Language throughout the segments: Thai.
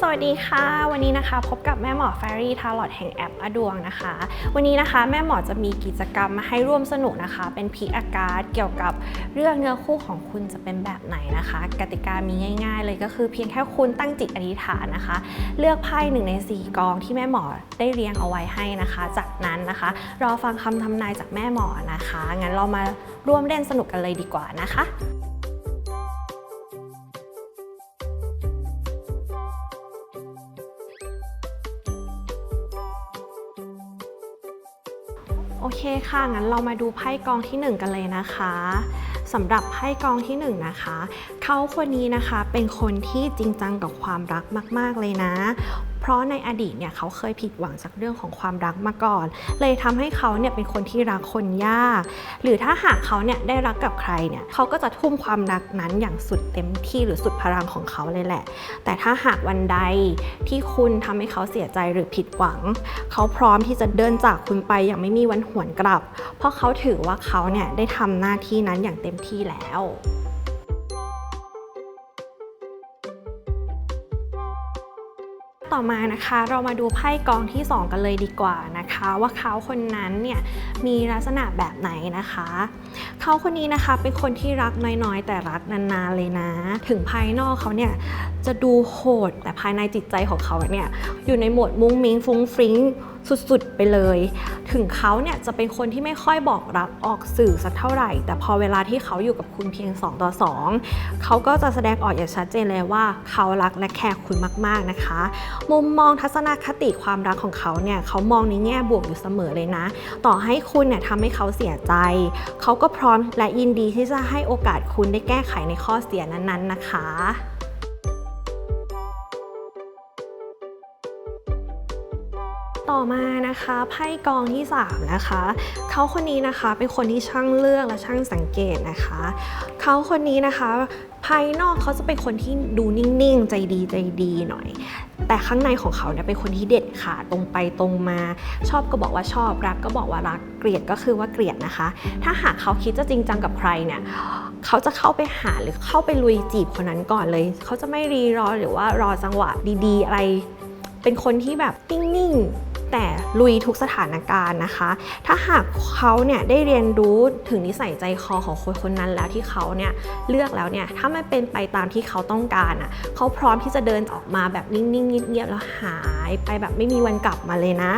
สวัสดีค่ะ วันนี้นะคะพบกับแม่หมอแฟรี่ทาร์ลอตแห่งแอปอดวงนะคะ วันนี้นะคะแม่หมอจะมีกิจกรรมมาให้ร่วมสนุกนะคะ เป็นพีอาการเกี่ยวกับเรื่องเนื้อคู่ของคุณจะเป็นแบบไหนนะคะ กติกามีง่าย ๆ เลยก็คือเพียงแค่คุณตั้งจิตอธิษฐานนะคะ เลือกไพ่หนึ่งในสี่กองที่แม่หมอได้เรียงเอาไว้ให้นะคะ จากนั้นนะคะรอฟังคำทำนายจากแม่หมอนะคะงั้นเรามาร่วมเล่นสนุกกันเลยดีกว่านะคะ โอเคค่ะ งั้นเรามาดูไพ่กองที่ 1 กันเลยนะคะสำหรับไพ่กองที่1นะคะ เขาคนนี้นะคะเป็นคนที่จริงจังกับความรักมาก ๆ เลยนะ เพราะในอดีตเนี่ยเขาเคยผิดหวังจากเรื่องของความรักมาก่อน เลยทำให้เขาเนี่ยเป็นคนที่รักคนยาก หรือถ้าหากเขาเนี่ยได้รักกับใครเนี่ยเขาก็จะทุ่มความรักนั้นอย่างสุดเต็มที่หรือสุดพลังของเขาเลยแหละ แต่ถ้าหากวันใดที่คุณทำให้เขาเสียใจหรือผิดหวัง เขาพร้อมที่จะเดินจากคุณไปอย่างไม่มีวันหวนกลับ เพราะเขาถือว่าเขาเนี่ยได้ทำหน้าที่นั้นอย่างเต็มที่แล้ว ต่อมานะคะ เรามาดูไพ่กองที่ 2 กันเลยดีกว่านะคะ ว่าเขาคนนั้นเนี่ยมีลักษณะแบบไหนนะคะ เขาคนนี้นะคะเป็นคนที่รักน้อยๆ แต่รักนานๆเลยนะ ถึงภายนอกเขาเนี่ยจะดูโหดแต่ภายในจิตใจของเขาเนี่ยอยู่ในโหมดมุ้งมิ้งฟุ้งฟริ้ง สุดๆไปเลย ถึงเขาเนี่ยจะเป็นคนที่ไม่ค่อยบอกรักออกสื่อสักเท่าไหร่ แต่พอเวลาที่เขาอยู่กับคุณเพียง 2 ต่อ 2 เขาก็จะแสดงออกอย่างชัดเจนเลยว่าเขารักและแคร์คุณมากๆนะคะ มุมมองทัศนคติความรักของเขาเนี่ยเขามองในแง่บวกอยู่เสมอเลยนะ ต่อให้คุณเนี่ยทำให้เขาเสียใจ เขาก็พร้อมและยินดีที่จะให้โอกาสคุณได้แก้ไขในข้อเสียนั้นๆนะคะ มานะคะไพ่กองที่ 3 นะคะเขาคนนี้นะคะเป็นคนที่ช่างเลือกและช่างสังเกตนะคะเขาคนนี้นะคะภายนอกเขาจะเป็นคนที่ดูนิ่งๆ ใจดีใจดีหน่อย แต่ข้างในของเขาเนี่ยเป็นคนที่เด็ดขาดตรงไปตรงมา ชอบก็บอกว่าชอบรักก็บอกว่ารักเกลียดก็คือว่าเกลียดนะคะ ถ้าหากเขาคิดจะจริงจังกับใครเนี่ยเขาจะเข้าไปหาหรือเข้าไปลุยจีบคนนั้นก่อนเลย เขาจะไม่รีรอหรือว่ารอจังหวะดี ๆ อะไร เป็นคนที่แบบนิ่งๆ แต่ลุยทุกสถานการณ์นะคะ ถ้าหากเขาเนี่ยได้เรียนรู้ถึงนิสัยใจคอของคนคนนั้นแล้วที่เขาเนี่ยเลือกแล้วเนี่ยถ้ามันเป็นไปตามที่เขาต้องการอะเขาพร้อมที่จะเดินออกมาแบบนิ่งๆเงียบๆแล้วหายไปแบบไม่มีวันกลับมาเลยนะ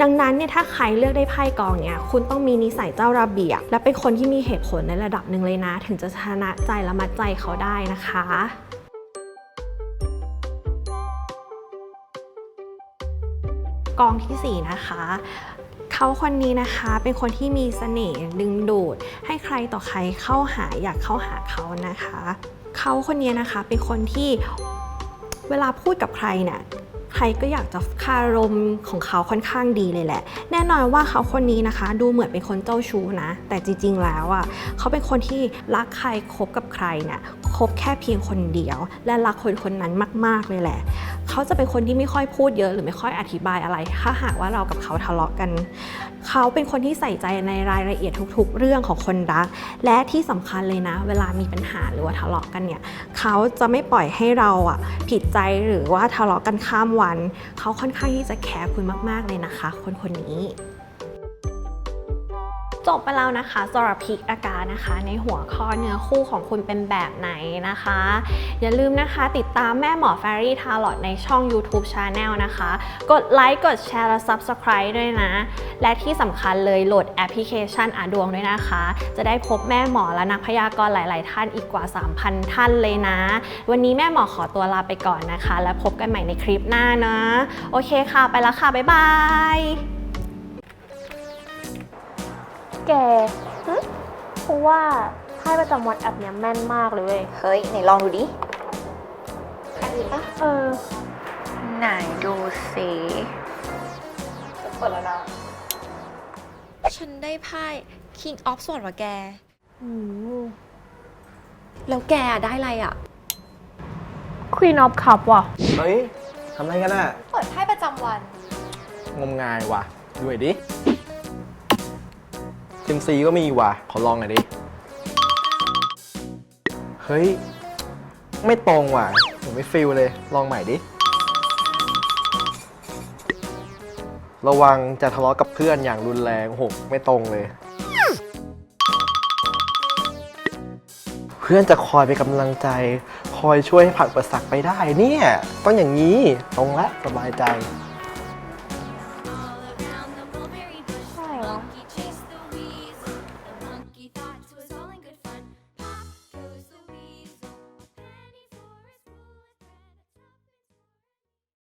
ดังนั้นเนี่ยถ้าใครเลือกได้ไพ่กองเนี่ยคุณต้องมีนิสัยเจ้าระเบียบ และเป็นคนที่มีเหตุผลในระดับหนึ่งเลยนะ ถึงจะชนะใจและมัดใจเขาได้นะคะ กองทีสี่ 4 นะคะเขาคนนี้นะคะเป็นคนที่มีเสน่ห์ดึงดูด ให้ใครต่อใครเข้าหาอยากเข้าหาเขานะคะ เขาคนนี้นะคะเป็นคนที่เวลาพูดกับใครเนี่ย ใครก็อยากจะคารมของเขาค่อนข้างดีเลยแหละ แน่นอนว่าเขาคนนี้นะคะ ดูเหมือนเป็นคนเจ้าชู้นะ แต่จริง ๆ แล้วอะเขาเป็นคนที่รักใครคบกับใครเนี่ยคบแค่เพียงคนเดียว และรักคนคนนั้นมาก ๆ เลยแหละ เขาจะเป็นคนที่ไม่ค่อยพูดเยอะหรือไม่ค่อยอธิบายอะไร ถ้าหากว่าเรากับเขาทะเลาะกัน เขาเป็นคนที่ใส่ใจในรายละเอียดทุก ๆ เรื่องของคนรัก และที่สำคัญเลยนะ เวลามีปัญหาหรือว่าทะเลาะกันเนี่ยเขาจะไม่ปล่อยให้เราอะผิดใจหรือว่าทะเลาะกันข้ามวัน เขาค่อนข้างที่จะแคร์คุณมากๆเลยนะคะ คนคนนี้ จบไปแล้วนะคะสำหรับพิกอาการนะคะ ในหัวข้อเนื้อคู่ของคุณเป็นแบบไหนนะคะ อย่าลืมนะคะ ติดตามแม่หมอแฟรี่ทาร์ลอตในช่อง YouTube Channel นะคะ กดไลค์กดแชร์และ Subscribe ด้วยนะ และที่สำคัญเลยโหลดแอปพลิเคชันอาดวงด้วยนะคะ จะได้พบแม่หมอและนักพยากรณ์หลาย ๆ ท่านอีกกว่า 3,000 ท่านเลยนะ วันนี้แม่หมอขอตัวลาไปก่อนนะคะ แล้วพบกันใหม่ในคลิปหน้านะ โอเคค่ะ ไปแล้วค่ะ บ๊ายบาย แกเพราะว่าไพ่ประจำวันแอปเนี้ยแม่นมากเลยเว้ยเฮ้ย ไหนลองดูดิ อันอื่นปะเออ ไหนดูสิเปิดแล้วนะ ฉันได้ไพ่ King of Swords ว่ะแก อืมแล้วแกได้อะไรอะ Queen of Cup ว่ะ เฮ้ย ทำอะไรกันอะ เปิดไพ่ประจำวัน งมงายว่ะด้วยดิเซิมซีก็มีว่ะ ขอลองหน่อยดิ เฮ้ย ไม่ตรงว่ะ ผมไม่ฟิลเลย ลองใหม่ดิ ระวังจะทะเลาะกับเพื่อนอย่างรุนแรงโหไม่ตรงเลย เพื่อนจะคอยเป็นกำลังใจ คอยช่วยให้ผ่านอุปสรรไปได้เนี่ย ต้องอย่างนี้ ตรงละสบายใจ